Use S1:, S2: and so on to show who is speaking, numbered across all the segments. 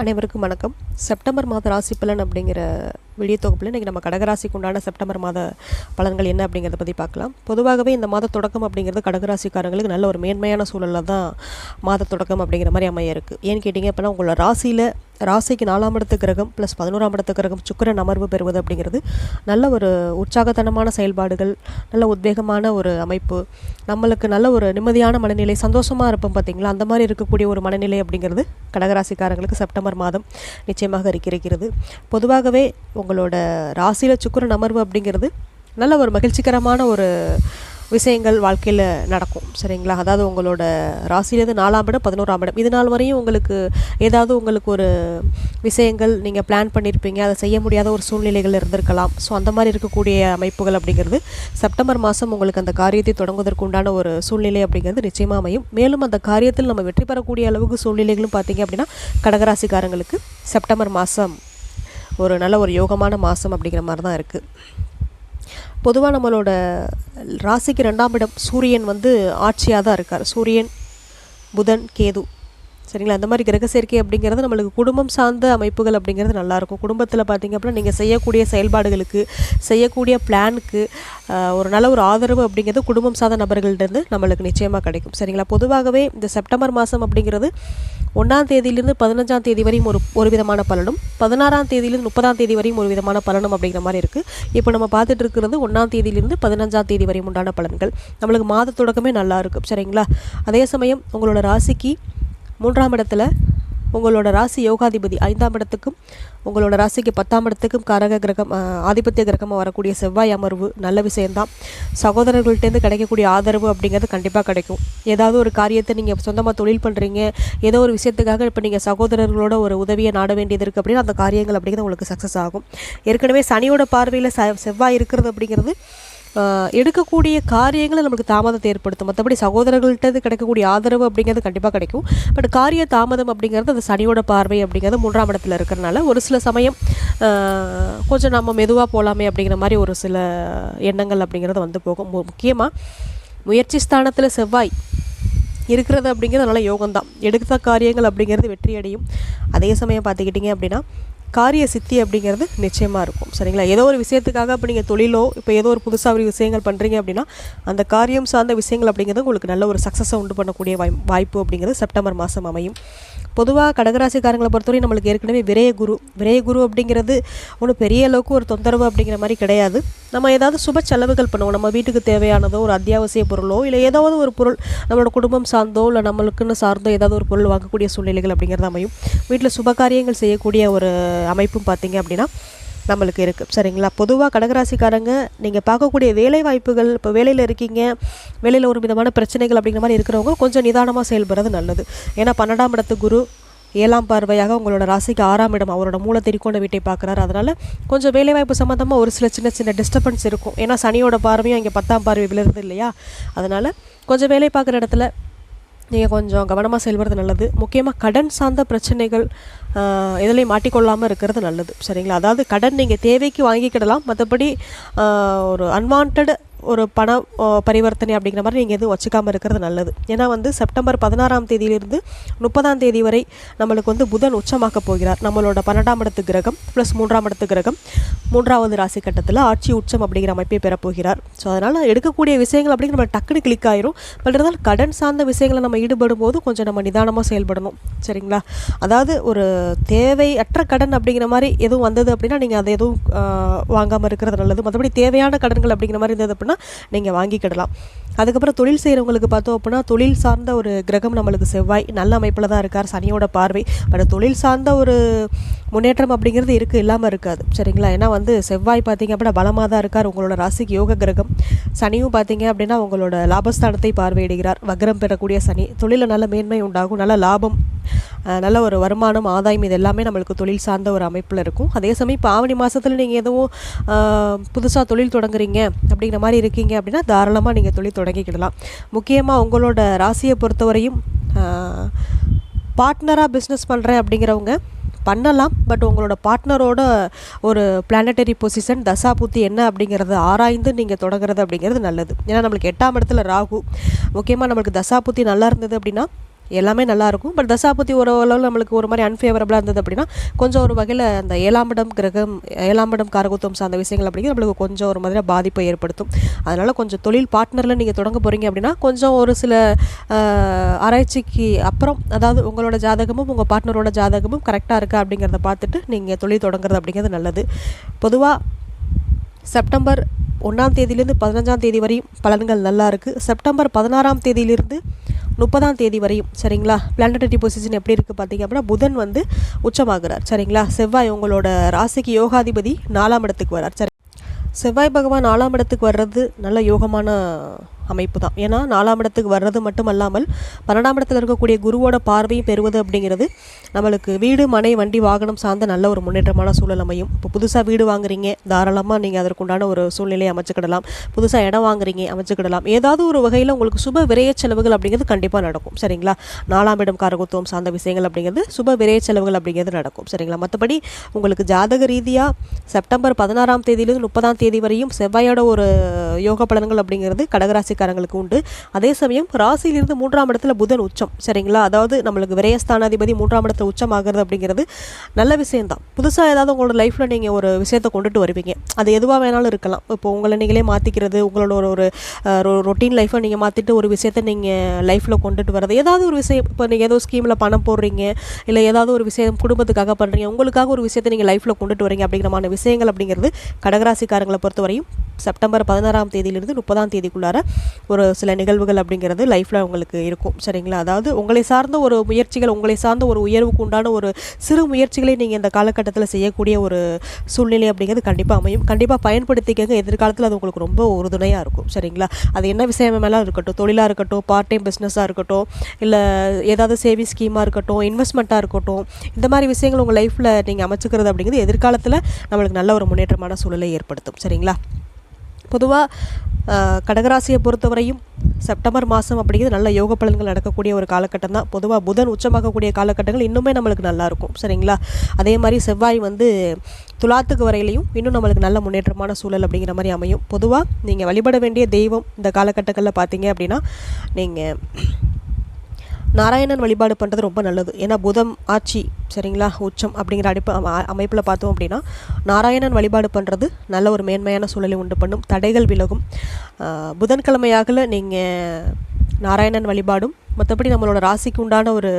S1: அனைவருக்கும் வணக்கம். செப்டம்பர் மாத ராசி பலன் அப்படிங்கிற வீடியோ தொகுப்பில் இன்றைக்கி நம்ம கடகராசிக்கு உண்டான செப்டம்பர் மாத பலன்கள் என்ன அப்படிங்கிறத பற்றி பார்க்கலாம். பொதுவாகவே இந்த மாத தொடக்கம் அப்படிங்கிறது கடகராசிக்காரங்களுக்கு நல்ல ஒரு மேன்மையான சூழலில் தான் மாத தொடக்கம் அப்படிங்கிற மாதிரி அமைய இருக்குது ஏன்னு கேட்டிங்க அப்படின்னா உங்களோட ராசியில் ராசிக்கு நாலாம் இடத்து கிரகம் ப்ளஸ் பதினோராம் இடத்து கிரகம் சுக்கரன் அமர்வு பெறுவது அப்படிங்கிறது நல்ல ஒரு உற்சாகத்தனமான செயல்பாடுகள் நல்ல உத்வேகமான ஒரு அமைப்பு. நம்மளுக்கு நல்ல ஒரு நிம்மதியான மனநிலை சந்தோஷமாக இருப்போம் பார்த்தீங்களா? அந்த மாதிரி இருக்கக்கூடிய ஒரு மனநிலை அப்படிங்கிறது கடகராசிக்காரங்களுக்கு செப்டம்பர் மாதம் நிச்சயமாக இருக்கிறது. பொதுவாகவே உங்களோட ராசியில் சுக்கரன் அமர்வு அப்படிங்கிறது நல்ல ஒரு மகிழ்ச்சிகரமான ஒரு விஷயங்கள் வாழ்க்கையில் நடக்கும். சரிங்களா? அதாவது உங்களோட ராசியிலேருந்து நாலாம் இடம் பதினோராம் இடம். இது நாள் வரையும் உங்களுக்கு ஏதாவது உங்களுக்கு ஒரு விஷயங்கள் நீங்கள் பிளான் பண்ணியிருப்பீங்க அதை செய்ய முடியாத ஒரு சூழ்நிலைகள் இருந்திருக்கலாம். ஸோ அந்த மாதிரி இருக்கக்கூடிய அமைப்புகள் அப்படிங்கிறது செப்டம்பர் மாதம் உங்களுக்கு அந்த காரியத்தை தொடங்குவதற்கு உண்டான ஒரு சூழ்நிலை அப்படிங்கிறது நிச்சயமாக அமையும். மேலும் அந்த காரியத்தில் நம்ம வெற்றி பெறக்கூடிய அளவுக்கு சூழ்நிலைகளும் பார்த்தீங்க அப்படின்னா கடகராசிக்காரங்களுக்கு செப்டம்பர் மாதம் ஒரு நல்ல ஒரு யோகமான மாதம் அப்படிங்கிற மாதிரி தான் இருக்குது பொதுவாக நம்மளோட ராசிக்கு ரெண்டாம் இடம் சூரியன் வந்து ஆட்சியாக தான் இருக்கார். சூரியன் புதன் கேது. சரிங்களா? அந்த மாதிரி கிரக சேர்க்கை அப்படிங்கிறது நம்மளுக்கு குடும்பம் சார்ந்த அமைப்புகள் அப்படிங்கிறது நல்லாயிருக்கும். குடும்பத்தில் பார்த்திங்க அப்படின்னா நீங்கள் செய்யக்கூடிய செயல்பாடுகளுக்கு செய்யக்கூடிய பிளானுக்கு ஒரு நல்ல ஒரு ஆதரவு அப்படிங்கிறது குடும்பம் சார்ந்த நபர்கள்டேருந்து நம்மளுக்கு நிச்சயமாக கிடைக்கும். சரிங்களா? பொதுவாகவே இந்த செப்டம்பர் மாதம் அப்படிங்கிறது ஒன்றாம் தேதியிலிருந்து பதினஞ்சாம் தேதி வரையும் ஒரு ஒரு விதமான பலனும் பதினாறாம் தேதியிலிருந்து முப்பதாம் தேதி வரையும் ஒரு விதமான பலனும் அப்படிங்கிற மாதிரி இருக்குது இப்போ நம்ம பார்த்துட்டு இருக்கிறது ஒன்றாம் தேதியிலிருந்து பதினஞ்சாம் தேதி வரையும் உண்டான பலன்கள். நம்மளுக்கு மாத தொடக்கமே நல்லா இருக்கும். சரிங்களா? அதே சமயம் உங்களோட ராசிக்கு மூன்றாம் இடத்துல உங்களோட ராசி யோகாதிபதி ஐந்தாம் இடத்துக்கும் உங்களோட ராசிக்கு பத்தாம் இடத்துக்கும் கரக கிரகம் ஆதிபத்திய கிரகமாக வரக்கூடிய செவ்வாய் அமர்வு நல்ல விஷயந்தான் சகோதரர்கள்ட்டேருந்து கிடைக்கக்கூடிய ஆதரவு அப்படிங்கிறது கண்டிப்பாக கிடைக்கும். ஏதாவது ஒரு காரியத்தை நீங்கள் சொந்தமாக தொழில் பண்ணுறீங்க ஏதோ ஒரு விஷயத்துக்காக இப்போ நீங்கள் சகோதரர்களோட ஒரு உதவியை நாட வேண்டியது இருக்குது அப்படின்னா அந்த காரியங்கள் அப்படிங்கிறது உங்களுக்கு சக்ஸஸ் ஆகும். ஏற்கனவே சனியோட பார்வையில் செவ்வாய் இருக்கிறது அப்படிங்கிறது எடுக்கக்கூடிய காரியங்களை நமக்கு தாமதத்தை ஏற்படுத்தும். மற்றபடி சகோதரர்கள்ட்டது கிடைக்கக்கூடிய ஆதரவு அப்படிங்கிறது கண்டிப்பாக கிடைக்கும். பட் காரிய தாமதம் அப்படிங்கிறது அது சனியோட பார்வை அப்படிங்கிறது மூன்றாம் இடத்துல இருக்கிறனால ஒரு சில சமயம் கொஞ்சம் நம்ம மெதுவாக போகலாமே அப்படிங்கிற மாதிரி ஒரு சில எண்ணங்கள் அப்படிங்கிறது வந்து போகும். முக்கியமாக முயற்சி ஸ்தானத்தில் செவ்வாய் இருக்கிறது அப்படிங்கிறது நல்ல யோகம்தான். எடுத்த காரியங்கள் அப்படிங்கிறது வெற்றி அடையும் அதே சமயம் பார்த்துக்கிட்டிங்க அப்படின்னா காரிய சித்தி அப்படிங்கிறது நிச்சயமாக இருக்கும். சரிங்களா? ஏதோ ஒரு விஷயத்துக்காக இப்போ நீங்கள் தொழிலோ இப்போ ஏதோ ஒரு புதுசாக ஒரு விஷயங்கள் பண்ணுறீங்க அப்படின்னா அந்த காரியம் சார்ந்த விஷயங்கள் அப்படிங்கிறது உங்களுக்கு நல்ல ஒரு சக்ஸஸை உண்டு பண்ணக்கூடிய வாய் வாய்ப்பு அப்படிங்கிறது செப்டம்பர் மாதம் அமையும். பொதுவாக கடகராசிக்காரங்களை பொறுத்தவரை நம்மளுக்கு ஏற்கனவே விரய குரு விரய குரு அப்படிங்கிறது ஒன்றும் பெரிய அளவுக்கு ஒரு தொந்தரவு அப்படிங்கிற மாதிரி கிடையாது. நம்ம ஏதாவது சுப செலவுகள் பண்ணுவோம். நம்ம வீட்டுக்கு தேவையானதோ ஒரு அத்தியாவசிய பொருளோ இல்லை ஏதாவது ஒரு பொருள் நம்மளோட குடும்பம் சார்ந்தோ இல்லை நம்மளுக்குன்னு சார்ந்தோ ஏதாவது ஒரு பொருள் வாங்கக்கூடிய சூழ்நிலைகள் அப்படிங்கிறது அமையும். வீட்டில் சுப காரியங்கள் செய்யக்கூடிய ஒரு அமைப்பும் பார்த்தீங்க அப்படின்னா நம்மளுக்கு இருக்குது சரிங்களா? பொதுவாக கடகராசிக்காரங்க நீங்கள் பார்க்கக்கூடிய வேலை வாய்ப்புகள் இப்போ வேலையில் இருக்கீங்க வேலையில் ஒரு விதமான பிரச்சனைகள் அப்படிங்கிற மாதிரி இருக்கிறவங்க கொஞ்சம் நிதானமாக செயல்படுறது நல்லது. ஏன்னா பன்னெண்டாம் இடத்து குரு ஏழாம் பார்வையாக உங்களோட ராசிக்கு ஆறாம் இடம். அவரோட மூல திரிக்கோண்ட வீட்டை பார்க்குறாரு. அதனால் கொஞ்சம் வேலைவாய்ப்பு சம்மந்தமாக ஒரு சில சின்ன சின்ன டிஸ்டர்பன்ஸ் இருக்கும். ஏன்னா சனியோட பார்வையும் இங்கே பத்தாம் பார்வை விழுறது இல்லையா? அதனால் கொஞ்சம் வேலை பார்க்குற இடத்துல நீங்கள் கொஞ்சம் கவனமாக செயல்படுறது நல்லது. முக்கியமாக கடன் சார்ந்த பிரச்சனைகள் எதுலேயும் மாட்டிக்கொள்ளாமல் இருக்கிறது நல்லது. சரிங்களா? அதாவது கடன் நீங்கள் தேவைக்கு வாங்கிக்கிடலாம். மற்றபடி ஒரு அன்வான்ட் ஒரு பண பரிவர்த்தனை அப்படிங்கிற மாதிரி நீங்கள் எதுவும் வச்சுக்காமல் இருக்கிறது நல்லது. ஏன்னா வந்து செப்டம்பர் பதினாறாம் தேதியிலிருந்து முப்பதாம் தேதி வரை நம்மளுக்கு வந்து புதன் உச்சமாக்க போகிறார். நம்மளோட பன்னெண்டாம் இடத்து கிரகம் ப்ளஸ் மூன்றாம் இடத்து கிரகம் மூன்றாவது ராசி கட்டத்தில் ஆட்சி உச்சம் அப்படிங்கிற அமைப்பை பெறப்போகிறார். ஸோ அதனால் எடுக்கக்கூடிய விஷயங்கள் அப்படிங்கிற நம்ம டக்குனு கிளிக் ஆயிரும். பட் இருந்தாலும் கடன் சார்ந்த விஷயங்களை நம்ம ஈடுபடும் போது கொஞ்சம் நம்ம நிதானமாக செயல்படணும். சரிங்களா? அதாவது ஒரு தேவையற்ற கடன் அப்படிங்கிற மாதிரி எதுவும் வந்தது அப்படின்னா நீங்கள் அதை எதுவும் வாங்காமல் இருக்கிறது நல்லது. மற்றபடி தேவையான கடன்கள் அப்படிங்கிற மாதிரி இருந்தது அப்படின்னா நீங்கள் வாங்கிக்கிடலாம். அதுக்கப்புறம் தொழில் செய்கிறவங்களுக்கு பார்த்தோம் அப்படின்னா தொழில் சார்ந்த ஒரு கிரகம் நம்மளுக்கு செவ்வாய் நல்ல அமைப்பில் தான் இருக்கார் சனியோட பார்வை. பட் தொழில் சார்ந்த ஒரு முன்னேற்றம் அப்படிங்கிறது இருக்குது இல்லாமல் இருக்காது. சரிங்களா? ஏன்னா வந்து செவ்வாய் பார்த்திங்க அப்படின்னா பலமாக தான் இருக்கார் உங்களோட ராசிக்கு யோக கிரகம். சனியும் பார்த்தீங்க அப்படின்னா உங்களோட லாபஸ்தானத்தை பார்வையிடுகிறார். வக்ரம் பெறக்கூடிய சனி. தொழிலில் நல்ல மேன்மை உண்டாகும் நல்ல லாபம் நல்ல ஒரு வருமானம் ஆதாயம் இது எல்லாமே நம்மளுக்கு தொழில் சார்ந்த ஒரு அமைப்பில் இருக்கும். அதே சமயம் இப்போ ஆவணி மாதத்தில் நீங்கள் எதுவும் புதுசாக தொழில் தொடங்குறீங்க அப்படிங்கிற மாதிரி இருக்கீங்க அப்படின்னா தாராளமாக நீங்கள் தொழில் தொடங்கிக்கிடலாம். முக்கியமாக உங்களோட ராசியை பொறுத்தவரையும் பார்ட்னராக பிஸ்னஸ் பண்ணுறேன் அப்படிங்கிறவங்க பண்ணலாம். பட் உங்களோட பார்ட்னரோட ஒரு பிளானட்டரி பொசிஷன் தசா புத்தி என்ன அப்படிங்கிறத ஆராய்ந்து நீங்கள் தொடங்குறது அப்படிங்கிறது நல்லது. ஏன்னா நம்மளுக்கு எட்டாம் இடத்துல ராகு. முக்கியமாக நம்மளுக்கு தசா புத்தி நல்லா இருந்தது அப்படின்னா எல்லாமே நல்லாயிருக்கும். பட் தசாபதி ஒரு நம்மளுக்கு ஒரு மாதிரி அன்ஃபேவரபுளாக இருந்தது அப்படின்னா கொஞ்சம் ஒரு வகையில் அந்த ஏழாம் இடம் கிரகம் ஏழாம் இடம் காரகத்துவம் சார்ந்த விஷயங்கள் அப்படிங்கிறது நம்மளுக்கு கொஞ்சம் ஒரு மாதிரி பாதிப்பை ஏற்படுத்தும். அதனால் கொஞ்சம் தொழில் பார்ட்னரில் நீங்கள் தொடங்க போகிறீங்க அப்படின்னா கொஞ்சம் ஒரு சில ஆராய்ச்சிக்கு அப்புறம் அதாவது உங்களோட ஜாதகமும் உங்கள் பார்ட்னரோட ஜாதகமும் கரெக்டாக இருக்கா அப்படிங்கிறத பார்த்துட்டு நீங்கள் தொழில் தொடங்குறது அப்படிங்கிறது நல்லது. பொதுவாக செப்டம்பர் ஒன்றாம் தேதியிலேருந்து பதினஞ்சாம் தேதி வரையும் பலன்கள் நல்லா இருக்குது செப்டம்பர் பதினாறாம் தேதியிலிருந்து முப்பதாம் தேதி வரையும் சரிங்களா? பிளானட்டரி பொசிஷன் எப்படி இருக்குது பார்த்தீங்க அப்படின்னா புதன் வந்து உச்சமாகிறார் சரிங்களா? செவ்வாய் உங்களோட ராசிக்கு யோகாதிபதி நாலாம் இடத்துக்கு வரார் சரி. செவ்வாய் பகவான் நாலாம் இடத்துக்கு வர்றது நல்ல யோகமான அமைப்பு தான். ஏன்னா நாலாம் இடத்துக்கு வர்றது மட்டும் அல்லாமல் பன்னெண்டாம் இடத்துல இருக்கக்கூடிய குருவோட பார்வையும் பெறுவது அப்படிங்கிறது நம்மளுக்கு வீடு மனை வண்டி வாகனம் சார்ந்த நல்ல ஒரு முன்னேற்றமான சூழல் அமையும். இப்போ புதுசாக வீடு வாங்குறீங்க தாராளமாக நீங்கள் அதற்குண்டான ஒரு சூழ்நிலையை அமைச்சுக்கிடலாம். புதுசாக இடம் வாங்குறீங்க அமைச்சுக்கிடலாம். ஏதாவது ஒரு வகையில் உங்களுக்கு சுப விரைய செலவுகள் அப்படிங்கிறது கண்டிப்பாக நடக்கும். சரிங்களா? நாலாம் இடம் காரகத்துவம் சார்ந்த விஷயங்கள் அப்படிங்கிறது சுப விரைய செலவுகள் அப்படிங்கிறது நடக்கும். சரிங்களா? மற்றபடி உங்களுக்கு ஜாதக ரீதியாக செப்டம்பர் பதினாறாம் தேதியிலிருந்து முப்பதாம் தேதி வரையும் செவ்வாயோட ஒரு யோக பலன்கள் அப்படிங்கிறது கடகராசி ராசிக்காரங்களுக்கு உண்டு. அதே சமயம் ராசியிலிருந்து மூன்றாம் இடத்துல புதன் உச்சம். சரிங்களா? அதாவது நம்மளுக்கு விரயஸ்தானாதிபதி மூன்றாம் இடத்துல உச்சம் ஆகிறது அப்படிங்கிறது நல்ல விஷயம்தான். புதுசாக ஏதாவது உங்களோட லைஃப்பில் நீங்கள் ஒரு விஷயத்தை கொண்டுட்டு வருவீங்க. அது எதுவாக வேணாலும் இருக்கலாம். இப்போ உங்களை நீங்களே மாற்றிக்கிறது உங்களோட ஒரு ஒரு ரொட்டீன் லைஃப்பை நீங்கள் மாற்றிட்டு ஒரு விஷயத்தை நீங்கள் லைஃப்பில் கொண்டுட்டு வர்றது. ஏதாவது ஒரு விஷயம் இப்போ நீங்கள் ஏதோ ஸ்கீமில் பணம் போடுறீங்க இல்லை ஏதாவது ஒரு விஷயம் குடும்பத்துக்காக பண்ணுறீங்க உங்களுக்காக ஒரு விஷயத்தை நீங்கள் லைஃப்பில் கொண்டுட்டு வரீங்க அப்படிங்கிறமான விஷயங்கள் அப்படிங்கிறது கடகராசிக்காரங்களை பொறுத்தவரையும் செப்டம்பர் பதினாறாம் தேதியிலிருந்து முப்பதாம் தேதிக்குள்ளார ஒரு சில நிகழ்வுகள் அப்படிங்கிறது லைஃப்பில் உங்களுக்கு இருக்கும். சரிங்களா? அதாவது உங்களை சார்ந்த ஒரு முயற்சிகள் உங்களை சார்ந்த ஒரு உயர்வுக்கு உண்டான ஒரு சிறு முயற்சிகளை நீங்கள் இந்த காலகட்டத்தில் செய்யக்கூடிய ஒரு சூழ்நிலை அப்படிங்கிறது கண்டிப்பாக அமையும். கண்டிப்பாக பயன்படுத்திக்கங்க. எதிர்காலத்தில் அது உங்களுக்கு ரொம்ப உறுதுணையாக இருக்கும். சரிங்களா? அது என்ன விஷயம் மேலே இருக்கட்டும். தொழிலாக இருக்கட்டும் பார்ட் டைம் பிஸ்னஸாக இருக்கட்டும் இல்லை ஏதாவது சேவிங் ஸ்கீமாக இருக்கட்டும் இன்வெஸ்ட்மெண்ட்டாக இருக்கட்டும் இந்த மாதிரி விஷயங்கள் உங்கள் லைஃப்பில் நீங்கள் அமைச்சுக்கிறது அப்படிங்கிறது எதிர்காலத்தில் நம்மளுக்கு நல்ல ஒரு முன்னேற்றமான சூழலை ஏற்படுத்தும். சரிங்களா? பொதுவாக கடகராசியை பொறுத்தவரையும் செப்டம்பர் மாதம் அப்படிங்கிறது நல்ல யோக பலன்கள் நடக்கக்கூடிய ஒரு காலகட்டம் தான் பொதுவாக புதன் உச்சமாகக்கூடிய காலகட்டங்கள் இன்னுமே நம்மளுக்கு நல்லா இருக்கும். சரிங்களா? அதே மாதிரி செவ்வாய் வந்து துலாத்துக்கு வரையிலையும் இன்னும் நம்மளுக்கு நல்ல முன்னேற்றமான சூழல் அப்படிங்கிற மாதிரி அமையும். பொதுவாக நீங்கள் வழிபட வேண்டிய தெய்வம் இந்த காலகட்டங்களில் பார்த்தீங்க அப்படின்னா நீங்கள் நாராயணன் வழிபாடு பண்ணுறது ரொம்ப நல்லது. ஏன்னா புதம் ஆட்சி சரிங்களா? உச்சம் அப்படிங்கிற அடிப்பு அமைப்பில் பார்த்தோம் அப்படின்னா நாராயணன் வழிபாடு பண்ணுறது நல்ல ஒரு மேன்மையான சூழலை உண்டு பண்ணும். தடைகள் விலகும். புதன்கிழமையாகல நீங்கள் நாராயணன் வழிபாடும் மற்றபடி நம்மளோட ராசிக்கு உண்டான ஒரு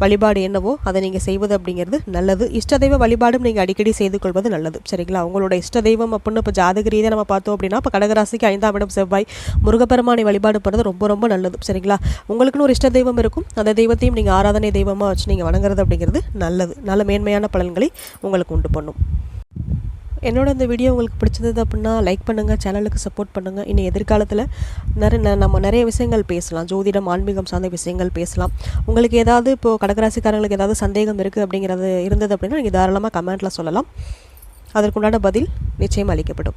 S1: வழிபாடு என்னவோ அதை நீங்கள் செய்வது அப்படிங்கிறது நல்லது. இஷ்ட தெய்வ வழிபாடும் நீங்கள் அடிக்கடி செய்து கொள்வது நல்லது. சரிங்களா? உங்களோட இஷ்ட தெய்வம் அப்படின்னு இப்போ ஜாதக ரீதியாக நம்ம பார்த்தோம் அப்படின்னா இப்போ கடகராசிக்கு ஐந்தாம் இடம் செவ்வாய் முருகப்பெருமானை வழிபாடு பண்ணுறது ரொம்ப ரொம்ப நல்லது. சரிங்களா? உங்களுக்குன்னு ஒரு இஷ்ட தெய்வம் இருக்கும். அந்த தெய்வத்தையும் நீங்கள் ஆராதனை தெய்வமாக வச்சு நீங்கள் வணங்குறது அப்படிங்கிறது நல்லது. நல்ல மேன்மையான பலன்களை உங்களுக்கு உண்டு பண்ணும். என்னோட இந்த வீடியோ உங்களுக்கு பிடிச்சது அப்படின்னா லைக் பண்ணுங்கள் சேனலுக்கு சப்போர்ட் பண்ணுங்கள் இன்னும் எதிர்காலத்தில் நிறைய ந- நம்ம நிறைய விஷயங்கள் பேசலாம். ஜோதிடம் ஆன்மீகம் சார்ந்த விஷயங்கள் பேசலாம். உங்களுக்கு ஏதாவது இப்போது கடகராசிக்காரங்களுக்கு ஏதாவது சந்தேகம் இருக்குது அப்படிங்கிறது இருந்தது அப்படின்னா நீங்கள் தாராளமாக கமெண்ட்டில் சொல்லலாம். அதற்குண்டான பதில் நிச்சயம் அளிக்கப்படும்.